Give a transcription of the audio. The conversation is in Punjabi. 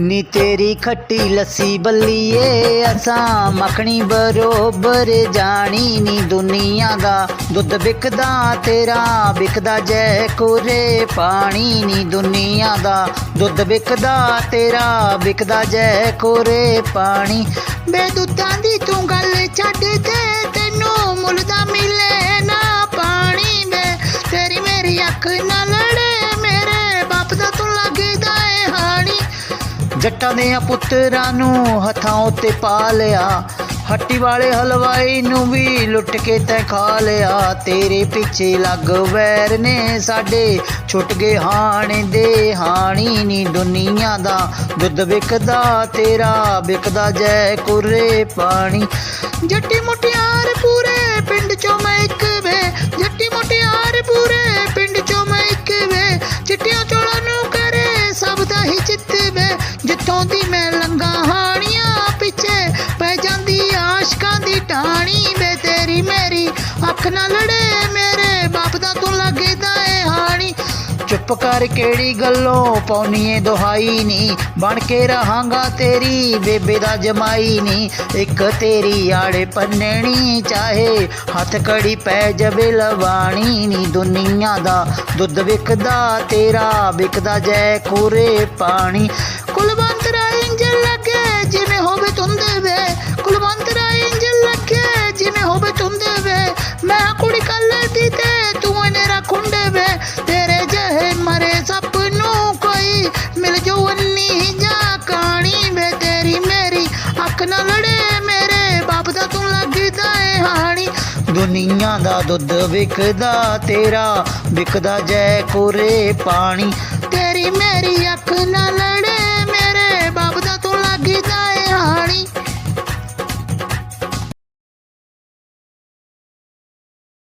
ਨੀ ਤੇਰੀ ਖੱਟੀ ਲੱਸੀ ਬੱਲੀਏ, ਅਸਾਂ ਮੱਖਣੀ ਬਰੋਬਰ ਜਾਣੀ ਨੀ ਦੁਨੀਆ ਦਾ। ਦੁੱਧ ਵਿਕਦਾ ਤੇਰਾ, ਵਿਕਦਾ ਜੈ ਕੋਰੇ, ਪਾਣੀ ਨੀ ਦੁਨੀਆ ਦਾ। ਦੁੱਧ ਵਿਕਦਾ ਤੇਰਾ, ਵਿਕਦਾ ਜੈ ਕੋਰੇ, ਪਾਣੀ। ਬੇ ਦੁੱਧਾਂ ਦੀ ਤੂੰ ਗੱਲ ਛੱਡ ਦੇ, ਤੈਨੂੰ ਮੁੱਲ ਦਾ ਮਿਲੇ ਨਾ ਪਾਣੀ ਵੇ। ਤੇਰੀ ਮੇਰੀ ਅੱਖ ਜੱਟਾਂ ਦੇ ਪੁੱਤਰਾਂ ਨੂੰ ਹੱਥਾਂ ਉੱਤੇ ਪਾ ਲਿਆ। ਹੱਟੀ ਵਾਲੇ ਹਲਵਾਈ ਨੂੰ ਵੀ ਲੁੱਟ ਕੇ ਤੈ ਖਾ ਲਿਆ। ਤੇਰੇ ਪਿੱਛੇ ਲੱਗ ਵੈਰ ਨੇ ਸਾਡੇ ਛੁੱਟ ਗਏ ਹਾਣੇ ਦੇ। ਹਾਣੀ ਨੀ ਦੁਨੀਆ ਦਾ, ਦੁੱਧ ਵਿਕਦਾ ਤੇਰਾ, ਵਿਕਦਾ ਜੈ ਕੁਰੇ ਪਾਣੀ। ਜੱਟੀ ਮੁਟਿਆਰ ਪੂਰੇ ਜਿੱਥੋਂ ਮੈਂ ਲੰਗਾ ਹਾਣੀਆਂ ਪਿੱਛੇ ਪੈ ਜਾਂਦੀ ਆਸ਼ਕਾਂ ਦੀ ਟਾਣੀ ਵੇ ਤੇਰੀ ਮੇਰੀ। ਅੱਖ ਨਾ ਲੜੇ ਮੇਰੇ ਬਾਪ ਦਾ ਤੂੰ ਲੱਗਦਾ ਏ ਹਾਣੀ। ਚੁੱਪ ਕਰ ਕਿਹੜੀ ਗੱਲੋਂ ਪੌਣੀਏ ਦੁਹਾਈ ਨੀ। ਬਣ ਕੇ ਰਹਾਂਗਾ ਤੇਰੀ ਬੇਬੇ ਦਾ ਜਮਾਈ ਨੀ। ਇੱਕ ਤੇਰੀ ਆੜੇ ਪੰਨਣੀ ਚਾਹੇ ਹੱਥ ਕੜੀ ਪੈ ਜਵੇ ਲਵਾਣੀ ਨੀ। ਦੁਨੀਆ ਦਾ ਦੁੱਧ ਵਿਕਦਾ, ਤੇਰਾ ਵਿਕਦਾ ਜੈ ਕੋਰੇ ਪਾਣੀ। ਕੁਲਵੰਤ ਜਿਵੇਂ ਹੋਵੇ ਤੁੰਦੇ ਵੇ ਮੈਂ ਕੁੜੀ ਕੱਲ ਦੀ ਤੇ ਤੂੰ ਨੇਰਾ ਖੁੰਡੇ ਵੇ ਤੇਰੇ ਜਿਹੇ ਮਰੇ ਸੱਪ ਨੂੰ ਕੋਈ, ਮਿਲ ਜੋ ਅੰਨੀ ਜਾਂ ਕਾਣੀ ਵੇ ਤੇਰੀ ਮੇਰੀ। ਅੱਖ ਨਾ ਲੜੇ ਮੇਰੇ, ਬਾਪ ਦਾ ਤੂੰ ਲੱਗਦਾ ਏ ਹਾਣੀ। ਦੁਨੀਆ ਦਾ ਦੁੱਧ ਵਿਕਦਾ ਤੇਰਾ, ਵਿਕਦਾ ਜੈ ਕੋਰੇ ਪਾਣੀ। ਤੇਰੀ ਮੇਰੀ ਅੱਖ ਨਾ ਲੜੇ